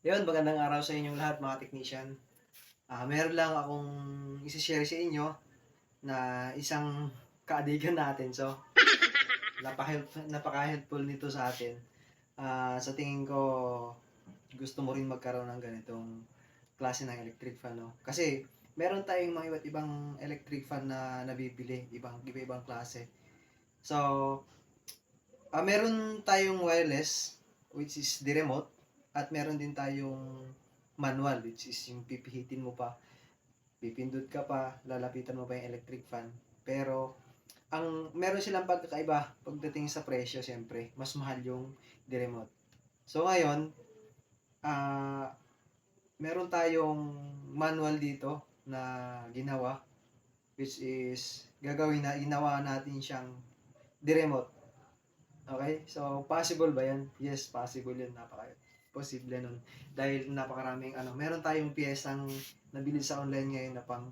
Yun, magandang araw sa inyong lahat mga technician. Ah, meron lang akong isi-share sa inyo na isang kaadigan natin. So, napaka napaka-helpful nito sa atin. Ah, sa tingin ko, gusto mo rin magkaroon ng ganitong klase ng electric fan, no? Kasi, meron tayong mga iba't ibang electric fan na nabibili, ibang iba-ibang klase. So, ah, meron tayong wireless, which is the remote, at meron din tayong manual, which is yung pipihitin mo pa, pipindot ka pa, lalapitan mo pa yung electric fan. Pero, ang meron silang pagkakaiba pagdating sa presyo, siyempre, mas mahal yung the remote. So, ngayon, ah meron tayong manual dito na ginawa, which is, gagawin na, ginawa natin siyang the remote. Okay? So, possible ba yan? Yes, possible yun. Napaka posible nun. Dahil napakaraming ano, meron tayong piyesang nabili sa online ngayon na pang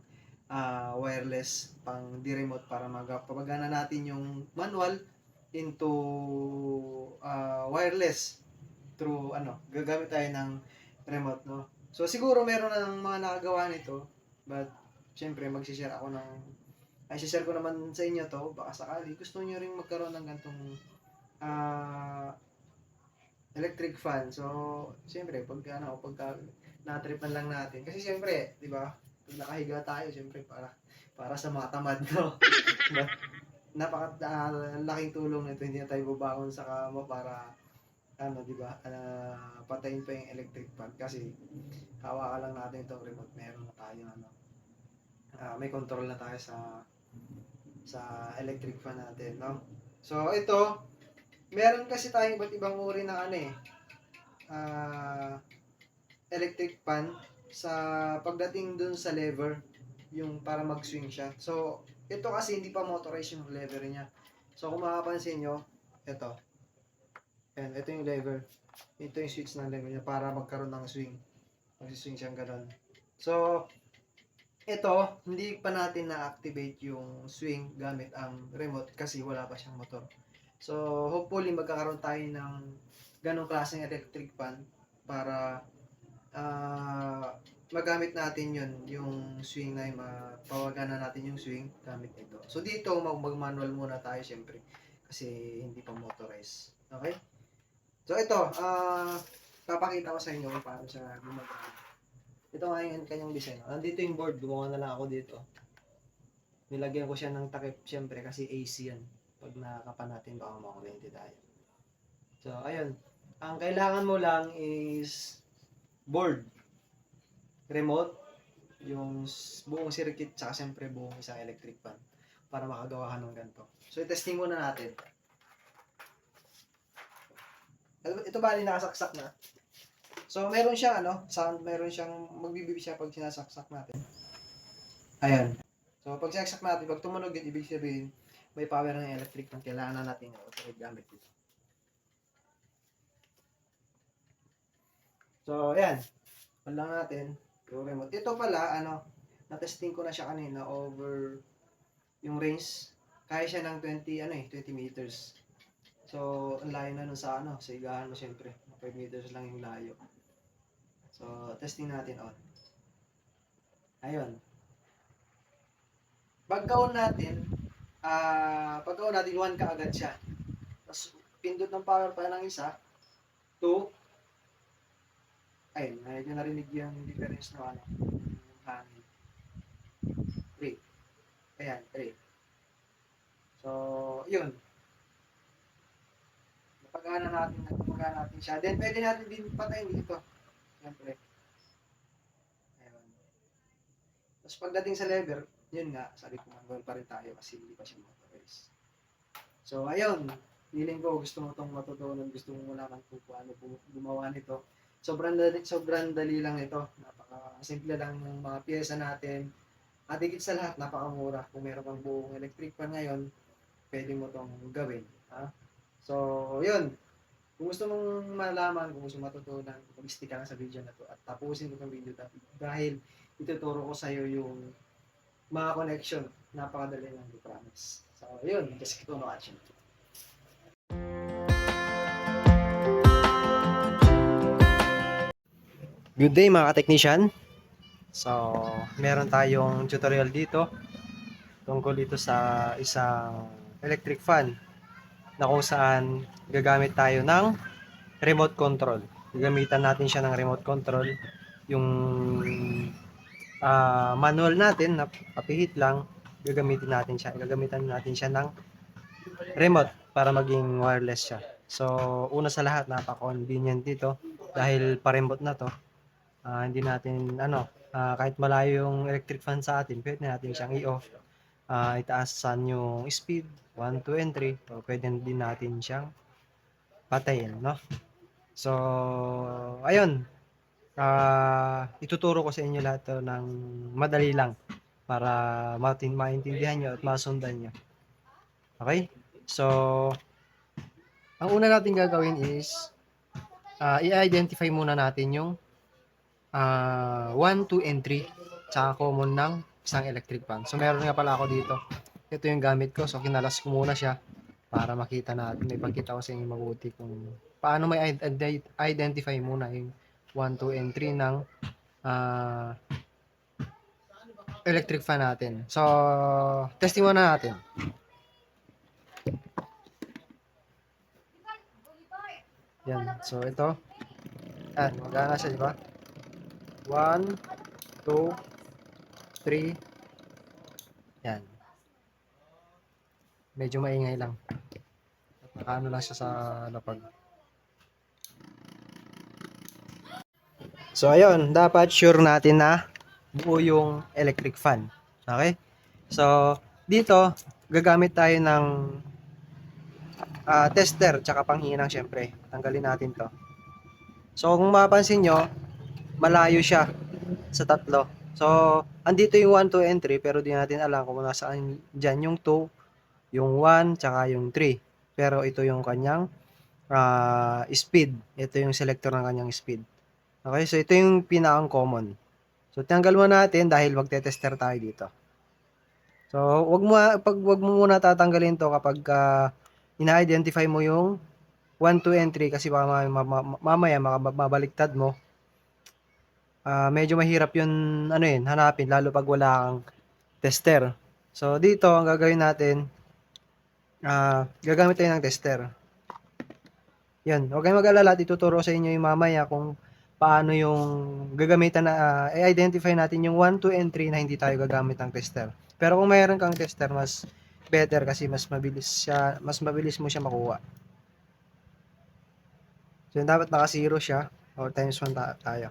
ah, wireless, pang di-remote para magpapagana natin yung manual into ah, wireless through ano, gagamit tayo ng remote, no? So siguro meron na ng mga nakagawa nito, but syempre magsishare ako ng ay share ko naman sa inyo to, baka sakali gusto niyo ring magkaroon ng gantong ah electric fan. So, siyempre, pag ano, pagka natripan lang natin. Kasi siyempre, di ba, pag nakahiga tayo, siyempre, para para sa mga tamad, no? But, napaka ah, laking tulong nito. Hindi na tayo babangon sa kama para ano, di ba, ah, patayin pa yung electric fan. Kasi, hawakan lang natin itong remote. Meron na tayo, ano, ah, may control na tayo sa sa electric fan natin, no? So, ito, meron kasi tayong iba't ibang uri ng ano eh, ah, electric fan sa pagdating dun sa lever, yung para mag-swing siya. So, ito kasi hindi pa motorized yung lever niya. So, kung makapansin nyo, ito. Ayan, ito yung lever. Ito yung switch ng lever niya para magkaroon ng swing. Mag-swing siyang ganun. So, ito, hindi pa natin na-activate yung swing gamit ang remote kasi wala pa siyang motor. So, hopefully magkakaroon tayo ng ganong klaseng electric fan para ah, magamit natin yun, yung swing na yung mapawagana natin yung swing gamit ito. So, dito mag- mag-manual muna tayo syempre kasi hindi pa motorized. Okay? So, ito, ah papakita ko sa inyo kung paano siya gumagana. Ito nga yung kanyang design. Nandito yung board, gumawa na lang ako dito. Nilagyan ko siya ng takip syempre kasi AC yan pag nakakapan natin baka makuryente tayo. So, ayun. Ang kailangan mo lang is board, remote, yung buong circuit, tsaka siyempre buong isang electric fan para makagawa ka ng ganito. So, i-testing muna natin. Ito, bali nakasaksak na. So, meron siyang ano, sound, meron siyang magbibibi siya pag sinasaksak natin. Ayan. So, pag sinasaksak natin, pag tumunog yun, ibig sabihin, may power ng electric na kailangan na natin uh, gamit dito. So, ayan. On lang natin. Yung remote. Ito pala, ano, na-testing ko na siya kanina over yung range. Kaya siya ng 20, ano eh, 20 meters. So, ang layo na nun sa, ano, sa igahan mo syempre. 5 meters lang yung layo. So, testing natin on. Ayun. Pagka-on natin, ah pagka natin, 1 ka agad siya. Tapos, pindot ng power pa ng isa, 2, ayun, medyo narinig yung difference ng ano, yung hangin. 3. Ayan, 3. So, yun. Napagana natin, napagana natin siya. Then, pwede natin din patayin dito. Siyempre. Ayun. Tapos pagdating sa lever, yun nga, sabi ko manual pa rin tayo kasi hindi pa siya motorized. So, ayun. Feeling ko gusto mo itong matutunan, gusto mo malaman kung paano gumawa nito. Sobrang dali, sobrang dali lang ito. Napaka simple lang ng mga piyesa natin. At higit sa lahat, napakamura. Kung meron kang buong electric fan ngayon, pwede mo itong gawin. Ha? So, yun. Kung gusto mong malaman, kung gusto matutunan, mag-stick ka sa video na to at tapusin ko itong video. Dahil ituturo ko sa iyo yung mga connection. Napakadali lang, I promise. So, yun. Just keep on watching. Good day mga technician. So, meron tayong tutorial dito tungkol dito sa isang electric fan na kung saan gagamit tayo ng remote control. Gagamitan natin siya ng remote control. Yung ah, manual natin na papihit lang, gagamitin natin siya. Gagamitan natin siya ng remote para maging wireless siya. So, una sa lahat, napaka-convenient dito dahil pa-remote na to. Ah, hindi natin ano, ah, kahit malayo yung electric fan sa atin, pwede natin siyang i-off. Ah, itaasan yung speed 1, 2, and 3. O pwede din natin siyang patayin, no? So, ayun. Ah, ituturo ko sa inyo lahat to ng madali lang para matin maintindihan nyo at masundan nyo. Okay? So, ang una natin gagawin is ah, i-identify muna natin yung ah 1, 2, and 3 tsaka common ng isang electric fan. So, meron nga pala ako dito. Ito yung gamit ko. So, kinalas ko muna siya para makita natin. May pagkita ko sa inyo mabuti kung paano may id- id- identify muna yung 1, 2, and 3 ng ah electric fan natin. So, testing muna natin. Yan. So, ito. Yan. Magana siya, di ba? 1, 2, 3. Yan. Medyo maingay lang. At nakaano lang siya sa lapag. So, ayun. Dapat sure natin na buo yung electric fan. Okay? So, dito, gagamit tayo ng ah, tester tsaka panghinang syempre. Tanggalin natin to. So, kung mapapansin nyo, malayo siya sa tatlo. So, andito yung 1, 2, and 3, pero di natin alam kung nasaan dyan yung 2, yung 1, tsaka yung 3. Pero ito yung kanyang ah, speed. Ito yung selector ng kanyang speed. Okay, so ito yung pinakang common. So, tanggal mo natin dahil magte-tester tayo dito. So, wag mo pag wag mo muna tatanggalin to kapag ah, ina-identify mo yung 1, 2, and 3 kasi baka ma- ma- ma- mamaya mabaliktad mo. Ah, medyo mahirap yun ano yun, hanapin lalo pag wala kang tester. So dito ang gagawin natin ah gagamit tayo ng tester. Yan, huwag kayong mag-alala, ituturo sa inyo yung mamaya kung paano yung gagamitan na ah, i-identify natin yung 1, 2, and 3 na hindi tayo gagamit ng tester. Pero kung mayroon kang tester, mas better kasi mas mabilis siya, mas mabilis mo siya makuha. So, dapat naka-zero siya or times 1 ta- tayo.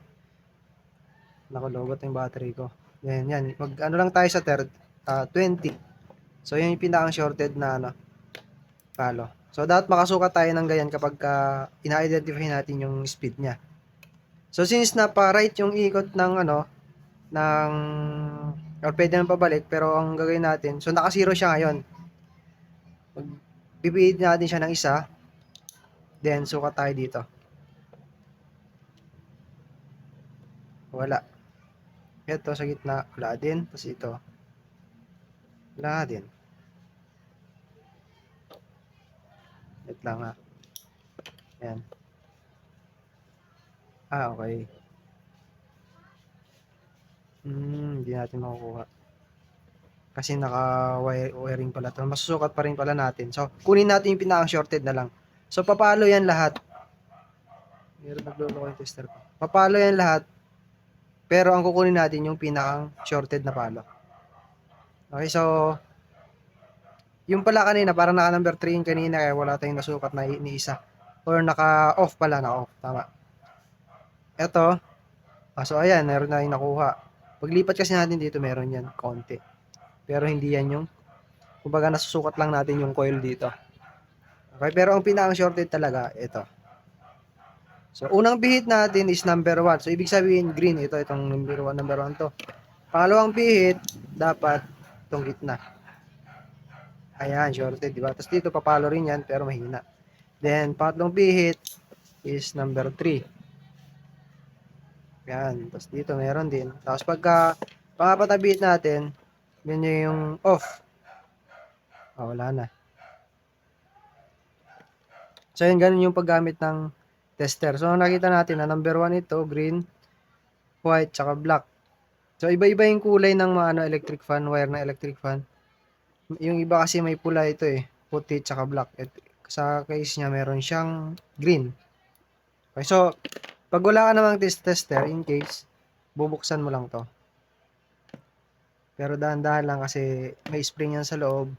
Nakalogot yung battery ko. Yan, yan. Mag, ano lang tayo sa third, ah, 20. So, yun yung pinakang shorted na ano, palo. So, dapat makasukat tayo ng ganyan kapag ka ina-identify natin yung speed niya. So, since napa-right yung ikot ng ano, ng, or pwede naman pabalik, pero ang gagawin natin, so naka-zero siya ngayon. Pipihit natin siya ng isa, then sukat tayo dito. Wala. Ito sa gitna, wala din. Tapos ito. Wala din. Wait lang ha. Yan. Ah, okay. Hmm, hindi natin makukuha. Kasi naka-wiring pala to. Masusukat pa rin pala natin. So, kunin natin yung pinaka-shorted na lang. So, papalo yan lahat. Meron naglolo yung tester ko. Papalo yan lahat. Pero ang kukunin natin yung pinakang shorted na palo. Okay, so yung pala kanina, parang naka number 3 yung kanina kaya wala tayong nasukat na ni isa. Or naka off pala, naka off. Tama. Ito. Ah, so ayan, meron na yung nakuha. Paglipat kasi natin dito, meron yan, konti. Pero hindi yan yung, kumbaga nasusukat lang natin yung coil dito. Okay, pero ang pinakang shorted talaga, ito. So, unang bihit natin is number 1. So, ibig sabihin, green. Ito, itong number 1, number 1 to. Pangalawang bihit, dapat itong gitna. Ayan, shorted, di ba? Tapos dito, papalo rin yan, pero mahina. Then, pangatlong bihit is number 3. Yan. Tapos dito, meron din. Tapos pagka, pangapatabihit natin, yun yung off. Oh, wala na. So, yun, ganun yung paggamit ng tester. So, nakita natin na number 1 ito, green. white, tsaka black. So, iba-iba yung kulay ng mga ano, electric fan, wire na electric fan. Yung iba kasi may pula ito eh, puti tsaka black. At sa case niya, meron siyang green. Okay, so, pag wala ka namang test tester, in case, bubuksan mo lang to. Pero dahan-dahan lang kasi may spring yan sa loob.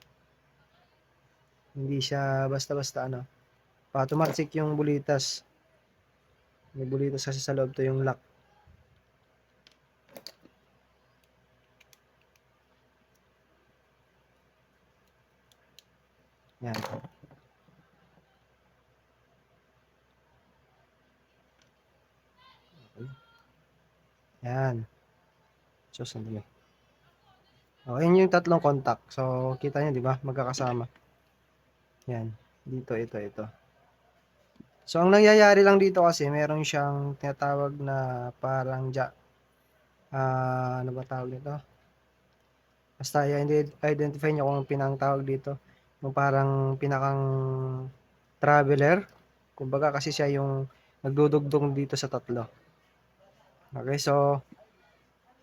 Hindi siya basta-basta ano. Pa-automatic yung bulitas. May bulitas kasi sa loob to yung lock. Yan. Okay. Yan. So, sandali. Oh, yun yung tatlong contact. So, kita niyo, di ba? Magkakasama. Yan. Dito, ito, ito. So, ang nangyayari lang dito kasi, meron siyang tinatawag na parang ja. Ah, ano ba tawag nito? Basta, i- identify niyo kung pinang tawag dito. Yung parang pinakang traveler. Kumbaga kasi siya yung nagdudugtong dito sa tatlo. Okay, so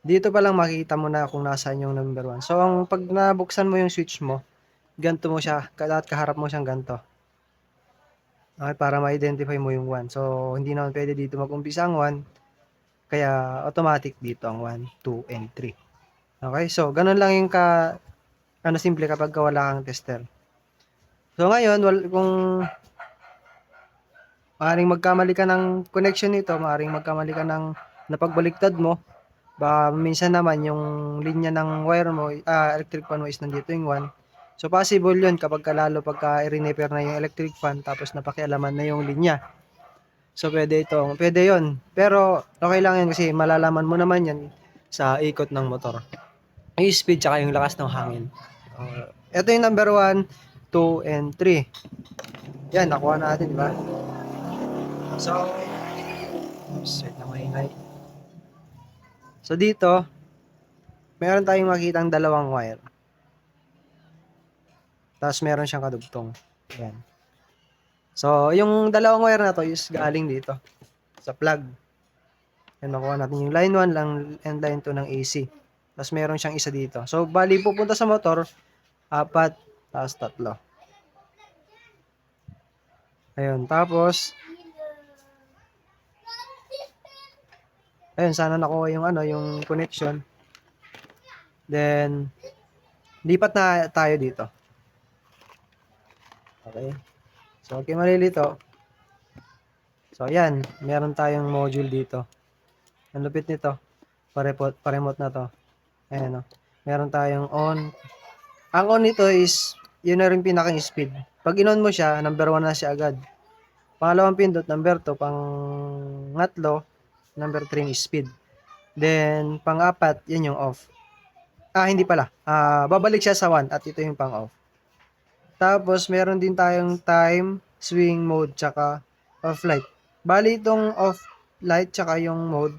dito pa lang makikita mo na kung nasaan yung number 1. So ang pag nabuksan mo yung switch mo, ganto mo siya, lahat kaharap mo siyang ganto. Okay, para ma-identify mo yung 1. So hindi naman pwede dito mag-umpisa ang 1. Kaya automatic dito ang 1, 2, and 3. Okay, so ganun lang yung ka ano simple kapag wala kang tester. So ngayon, wal, kung maaring magkamali ka ng connection nito, maaring magkamali ka ng napagbaliktad mo, baka minsan naman yung linya ng wire mo, ah, electric fan mo is nandito yung 1. So possible yun kapag ka lalo pagka i-repair na yung electric fan tapos napakialaman na yung linya. So pwede ito, pwede yon Pero okay lang yan kasi malalaman mo naman yan sa ikot ng motor. Yung speed tsaka yung lakas ng hangin. Uh, ito yung number 1, 2, and 3. Yan, nakuha natin, di ba? So, set na maingay. So, dito, meron tayong makitang dalawang wire. Tapos, meron siyang kadugtong. Yan. So, yung dalawang wire na to is galing dito. Sa plug. Yan, nakuha natin yung line 1 lang and line 2 ng AC. Tapos, meron siyang isa dito. So, bali, pupunta sa motor, apat, tapos tatlo. Ayun, tapos Ayun, sana nakuha yung ano, yung connection. Then lipat na tayo dito. Okay. So, okay malilito. So, ayan, meron tayong module dito. Ang lupit nito. Pa-remote, pa-remote na to. Ayan, no. Meron tayong on. Ang on nito is, yun na rin pinakang speed. Pag in-on mo siya, number 1 na siya agad. Pangalawang pindot, number 2. Pang ngatlo, number 3 is speed. Then, pang-apat, yan yung off. Ah, hindi pala. Ah, babalik siya sa 1 at ito yung pang-off. Tapos, meron din tayong time, swing mode, tsaka off light. Bali itong off light, tsaka yung mode,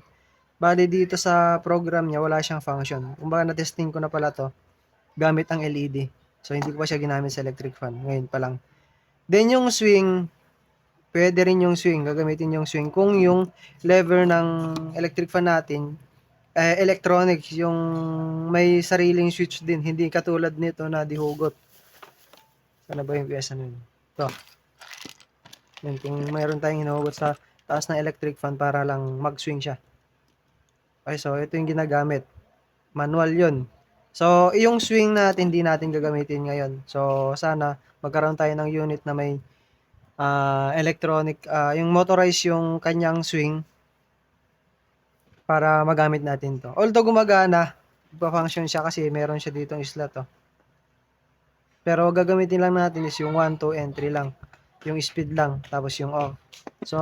bali dito sa program niya, wala siyang function. Kumbaga, na-testing ko na pala to gamit ang LED. So, hindi ko pa siya ginamit sa electric fan. Ngayon pa lang. Then, yung swing, pwede rin yung swing. Gagamitin yung swing. Kung yung lever ng electric fan natin, eh, electronic, yung may sariling switch din. Hindi katulad nito na dihugot. Sana ba yung pyesa nun? Ito. Yan, kung mayroon tayong hinuhugot sa taas ng electric fan para lang mag-swing siya. Okay, so ito yung ginagamit. Manual yun. So, yung swing natin, hindi natin gagamitin ngayon. So, sana magkaroon tayo ng unit na may ah, electronic, ah, yung motorized yung kanyang swing para magamit natin to. Although gumagana, pa-function siya kasi meron siya ditong slot oh. Pero gagamitin lang natin is yung 1, 2, and 3 lang. Yung speed lang, tapos yung off. So,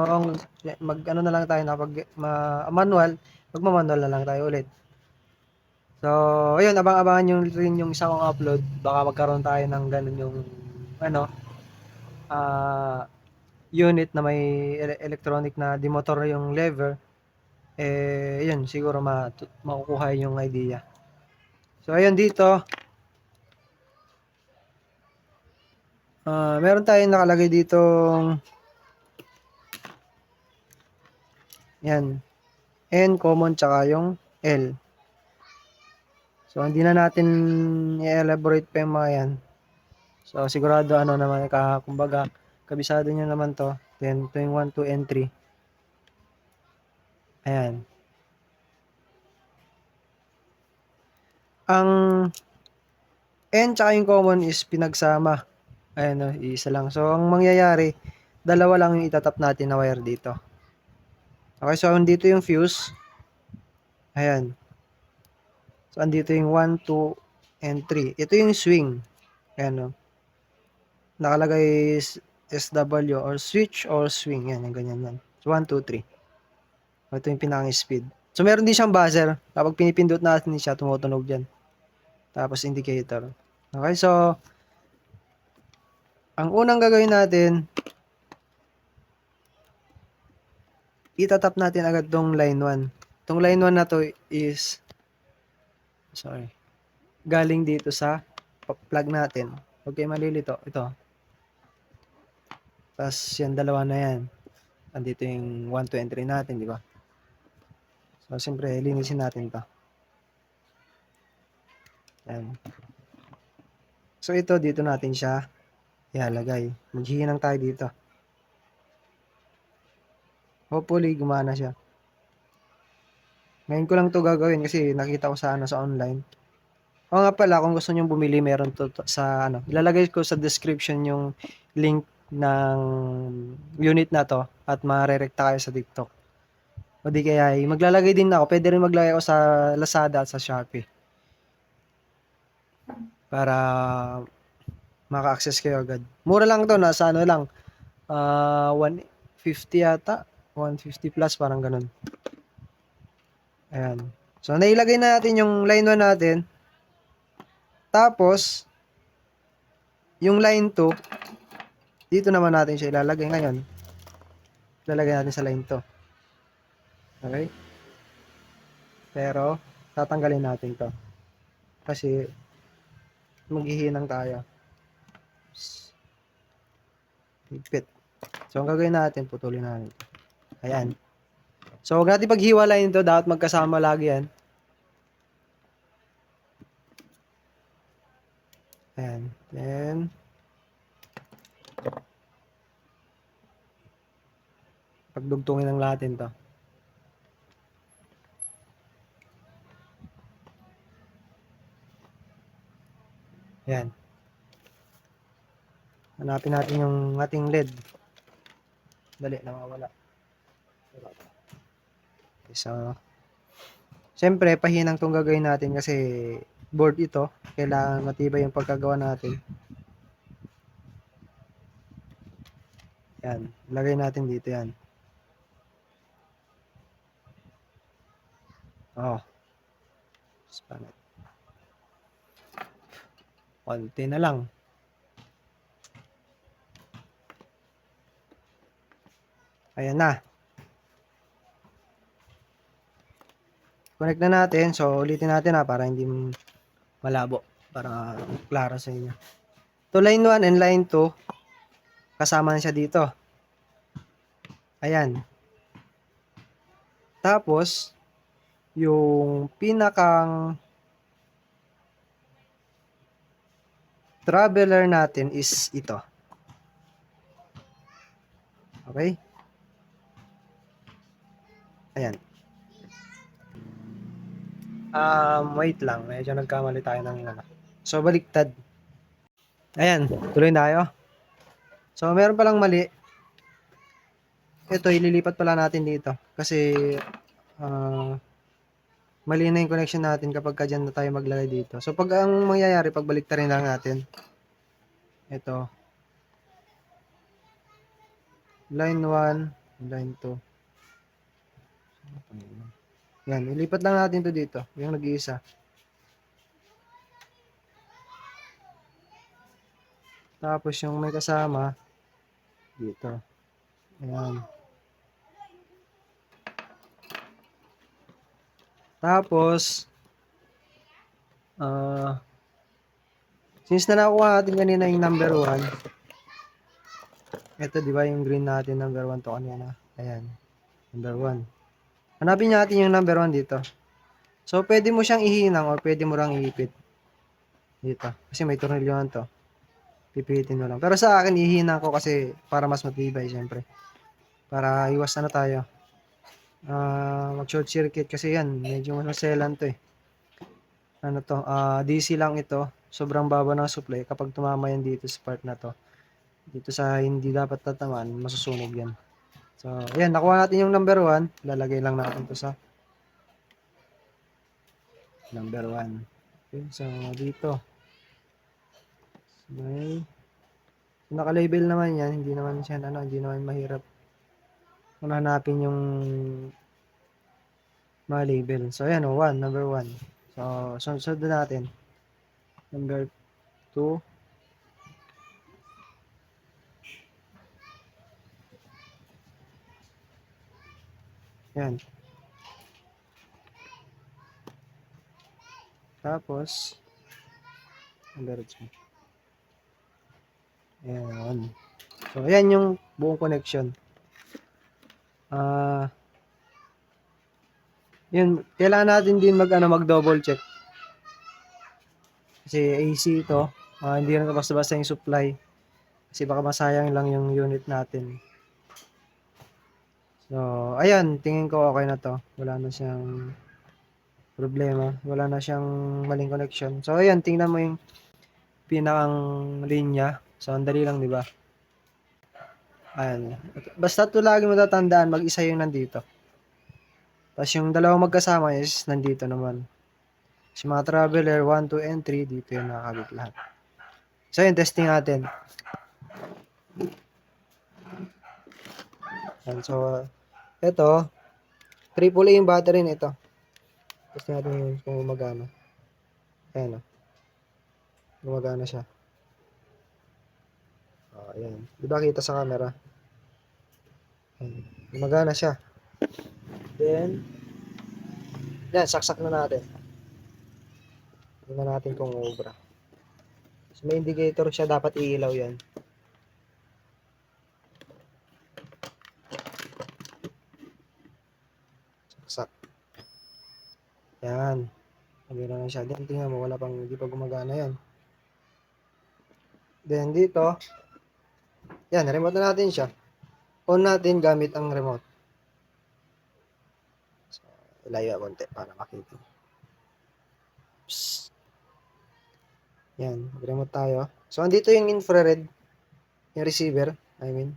mag ano na lang tayo na pag ma, manual, magma-manual na lang tayo ulit. So, ayun, abang-abangan yung rin yung isa kong upload. Baka magkaroon tayo ng ganun yung ano, ah unit na may ele- electronic na dimotor yung lever. Eh, yun, siguro ma makukuha yung idea. So, ayun dito. Ah, meron tayong nakalagay dito yan N common tsaka yung L. So, hindi na natin i-elaborate pa yung mga yan. So, sigurado ano naman, ka, kumbaga, kabisado nyo naman to. Then, ito yung 1, 2, and 3. Ayan. Ang N tsaka yung common is pinagsama. Ayan o, isa lang. So, ang mangyayari, dalawa lang yung itatap natin na wire dito. Okay, so andito yung fuse. Ayan. So, andito yung 1, 2, and 3. Ito yung swing. Ayan o. Nakalagay SW or switch or swing. Yan, yung ganyan yan. So, 1, 2, 3. Ito yung pinakang speed. So, meron din siyang buzzer. Kapag pinipindot natin siya, tumutunog dyan. Tapos, indicator. Okay, so, ang unang gagawin natin, itatap natin agad tong line 1. Tong line 1 na to is, sorry, galing dito sa plug natin. Kayo malilito. Ito. Tapos, yan, dalawa na yan. Andito yung 1, 2, and 3 natin, di ba? So, siyempre, linisin natin to. Yan. So, ito, dito natin siya ilalagay. Maghihinang tayo dito. Hopefully, gumana siya. Ngayon ko lang to gagawin kasi nakita ko sa ano sa online. O nga pala, kung gusto nyo bumili, meron to, to sa ano. Ilalagay ko sa description yung link ng unit na to at marerekta kayo sa TikTok. O di kaya, eh, maglalagay din ako. Pwede rin maglagay ako sa Lazada at sa Shopee. Para maka-access kayo agad. Mura lang to, nasa ano lang. ah 150 yata. 150 plus, parang ganun. Ayan. So, nailagay na natin yung line 1 natin. Tapos, yung line 2, dito naman natin siya ilalagay ngayon. Ilalagay natin sa line 2. Okay? Pero, tatanggalin natin to. Kasi, maghihinang tayo. Higpit. So, ang gagawin natin, putulin natin. Ayan. So, huwag natin paghiwalayin ito. Dapat magkasama lagi yan. Ayan. Then, pagdugtungin ng natin to. Ayan. Hanapin natin yung ating LED. Dali, nawawala. Okay, so, siyempre, pahinang tong gagawin natin kasi board ito. Kailangan matibay yung pagkagawa natin. Yan. Lagay natin dito yan. Oh. Spannet. Konti na lang. Ayan na. Connect na natin. So, ulitin natin ha para hindi malabo. Para klaro sa inyo. To line 1 and line 2, kasama na siya dito. Ayan. Tapos, yung pinakang traveler natin is ito. Okay? Ayan. Um, wait lang. Medyo nagkamali tayo ng ano. So, baliktad. Ayan. Tuloy na tayo. So, meron palang mali. Ito, ililipat pala natin dito. Kasi, ah, mali na yung connection natin kapag ka dyan na tayo maglagay dito. So, pag ang mangyayari, pag baliktarin lang natin, ito, line 1, line 2. Yan, ilipat lang natin to dito. Yung nag-iisa. Tapos yung may kasama, dito. Ayan. Tapos, ah, since na nakuha natin kanina yung number 1, ito di ba yung green natin number 1 to kanina. Ayan, number 1. Hanapin natin yung number 1 dito. So, pwede mo siyang ihinang or pwede mo lang iipit. Dito. Kasi may tornilyohan to. Pipitin mo lang. Pero sa akin, ihinang ko kasi para mas matibay, syempre. Para iwas na tayo. Ah, mag short circuit kasi yan. Medyo maselan to eh. Ano to? ah DC lang ito. Sobrang baba ng supply. Kapag tumama yan dito sa part na to. Dito sa hindi dapat tatamaan, masusunog yan. So, ayan, nakuha natin yung number 1. Lalagay lang natin to sa number 1. Okay, so dito. May so, naka-label naman yan, hindi naman siya ano, hindi naman mahirap. Kung hanapin yung mga label. So ayan, oh, 1, number 1. So, sunod na natin. Number 2. Yan. Tapos, number 2. Ayan. So, ayan yung buong connection. Ah, yun, kailangan natin din mag, ano, mag double check. Kasi AC ito, ah, hindi rin basta-basta yung supply. Kasi baka masayang lang yung unit natin. So, ayan, tingin ko okay na to. Wala na siyang problema. Wala na siyang maling connection. So, ayan, tingnan mo yung pinakang linya. So, ang dali lang, di ba? Ayan. Basta ito lagi mo mag-isa yung nandito. Tapos yung dalawang magkasama is nandito naman. Si mga traveler 1, 2, and 3, dito yung nakakabit lahat. So, yun, testing natin. Ayan, so, ito, triple A yung battery nito. Testing natin yung kung gumagana. Ayan, o. Gumagana siya. Oh, ayan. Di ba kita sa camera? Gumagana siya. Then, yan, saksak na natin. Tingnan natin kung obra. So, may indicator siya, dapat iilaw yan. Saksak. Yan. Nagano na siya. Then, tingnan mo, wala pang, hindi pa gumagana yan. Then, dito, yan, remote na natin siya. On natin gamit ang remote. So, ilayo konti para makita. Psst. Yan, remote tayo. So, andito yung infrared, yung receiver, I mean.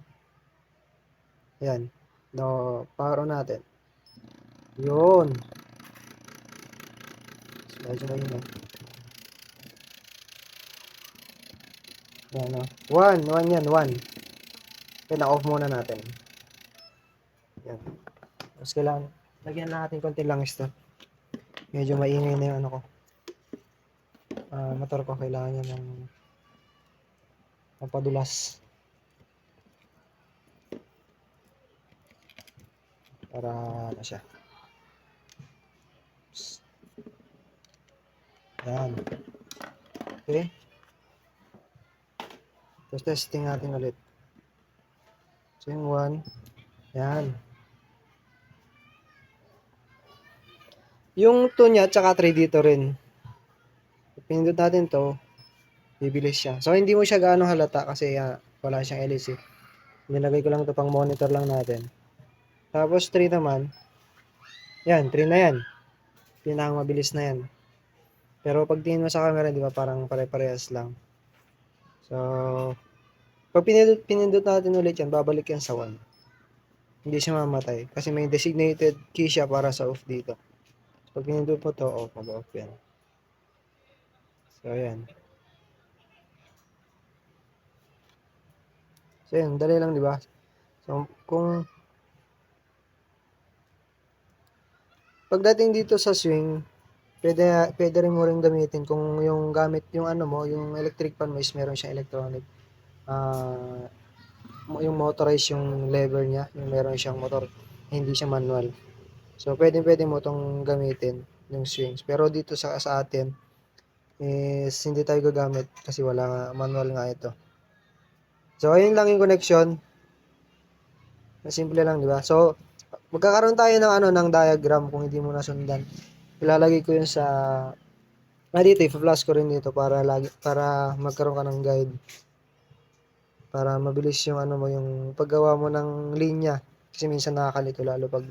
Yan. No, power on natin. Yun. So, medyo mahina. Yan, no. One, one yan, one. Okay, na-off muna natin. Yan. Tapos kailangan, lagyan natin konti langis to. Medyo maingay na yung ano ko. Ah, motor ko kailangan niya ng mapadulas. Para ano siya. Yan. Okay. Tapos testing natin ulit. So yung 1. Yan. Yung 2 niya, tsaka 3 dito rin. Pinindot natin to, bibilis siya. So, hindi mo siya gaano halata kasi ah, wala siyang LEC. Nilagay ko lang to pang monitor lang natin. Tapos 3 naman, yan, 3 na yan. Pinakang mabilis na yan. Pero pag tingin mo sa camera, di ba parang pare-parehas lang. So, pag pinindot, pinindot natin ulit yan, babalik yan sa 1. Hindi siya mamatay. Kasi may designated key siya para sa off dito. Pag pinindot mo to, off, mag-off yan. So, ayan. So, ayan. Dali lang, di ba? So, kung pagdating dito sa swing, pwede, pwede rin mo rin gamitin kung yung gamit, yung ano mo, yung electric fan mo is meron siyang electronic. Ah, yung motorized yung lever niya, yung meron siyang motor, hindi siya manual. So, pwede pwede mo tong gamitin, yung swings. Pero dito sa, sa atin, is hindi tayo gagamit kasi wala nga, manual nga ito. So, ayun lang yung connection. Simple lang, di ba? So, magkakaroon tayo ng ano ng diagram kung hindi mo nasundan. Ilalagay ko 'yun sa Ah, dito, i-flash ko rin dito para lagi para magkaroon ka ng guide. Para mabilis yung ano mo, yung paggawa mo ng linya. Kasi minsan nakakalito lalo pag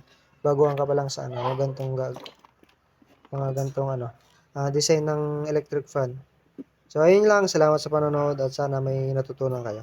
baguhan ka pa lang sa ano, gantong gag mga gantong ano, ah, design ng electric fan. So ayun lang, salamat sa panonood at sana may natutunan kayo.